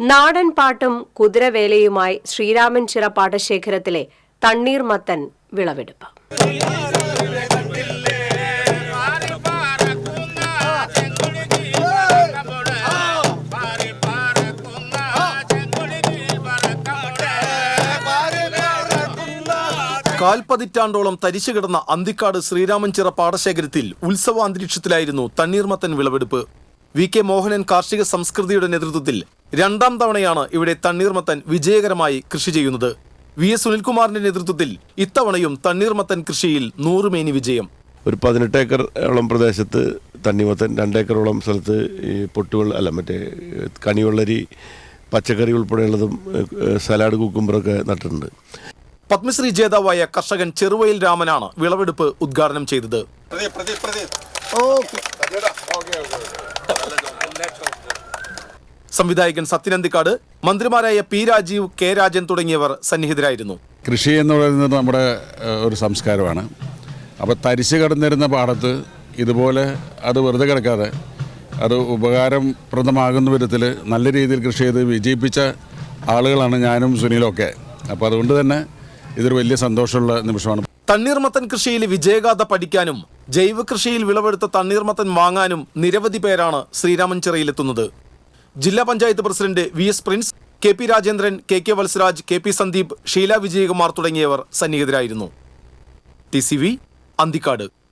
നാടൻ പാട്ടും കുതിരവേലയുമായി ശ്രീരാമൻ ചിറ പാടശേഖരത്തിലെ തണ്ണീർമത്തൻ വിളവെടുപ്പ്. കാൽപതിറ്റാണ്ടോളം തരിച്ചു കിടന്ന അന്തിക്കാട് ശ്രീരാമൻചിറ പാടശേഖരത്തിൽ ഉത്സവ അന്തരീക്ഷത്തിലായിരുന്നു തണ്ണീർമത്തൻ വിളവെടുപ്പ്. വി കെ മോഹനൻ കാർഷിക സംസ്കൃതിയുടെ നേതൃത്വത്തിൽ രണ്ടാം തവണയാണ് ഇവിടെ തണ്ണീർമത്തൻ വിജയകരമായി കൃഷി ചെയ്യുന്നത്. വി എസ് സുനിൽകുമാറിന്റെ നേതൃത്വത്തിൽ ഇത്തവണയും തണ്ണീർമത്തൻ കൃഷിയിൽ നൂറുമേനി വിജയം. ഒരു പതിനെട്ട് ഏക്കറോളം പ്രദേശത്ത് തണ്ണിമത്തൻ രണ്ടേക്കറോളം സ്ഥലത്ത് ഈ പൊട്ടുവെള്ള അല്ല മറ്റേ കണിവെള്ളരി പച്ചക്കറി ഉൾപ്പെടെയുള്ളതും സലാഡ് കുക്കുമ്പറൊക്കെ നട്ടിട്ടുണ്ട്. പത്മശ്രീ ജേതാവായ കർഷകൻ ചെറുവയിൽ രാമനാണ് വിളവെടുപ്പ് ഉദ്ഘാടനം ചെയ്തത്. സംവിധായകൻ സത്യനന്ദിക്കാട് മന്ത്രിമാരായ പി രാജീവ് കെ രാജൻ തുടങ്ങിയവർ സന്നിഹിതരായിരുന്നു. കൃഷി എന്ന് പറയുന്നത് നമ്മുടെ ഒരു സംസ്കാരമാണ്. അപ്പോൾ തരിശ് കിടന്നിരുന്ന പാടത്ത് ഇതുപോലെ അത് വെറുതെ കിടക്കാതെ അത് ഉപകാരപ്രദമാകുന്ന വിധത്തിൽ നല്ല രീതിയിൽ കൃഷി ചെയ്ത് വിജയിപ്പിച്ച ആളുകളാണ് ഞാനും സുനിലൊക്കെ ഒക്കെ. അപ്പോൾ അതുകൊണ്ട് തന്നെ ഇതൊരു വലിയ സന്തോഷമുള്ള നിമിഷമാണ്. തണ്ണീർമത്തൻ കൃഷിയിൽ വിജയഗാഥ പഠിക്കാനും ജൈവ കൃഷിയിൽ വിളവെടുത്ത തണ്ണീർമത്തൻ വാങ്ങാനും നിരവധി പേരാണ് ശ്രീരാമൻ ചിറയിലെത്തുന്നത്. ജില്ലാ panchayat president V S Prince K P Rajendran K K Valsaraj K P Sandeep Sheela Vijayakumar തുടങ്ങിയവർ സന്നിഹിതരായിരുന്നു. T C V Anthikkad.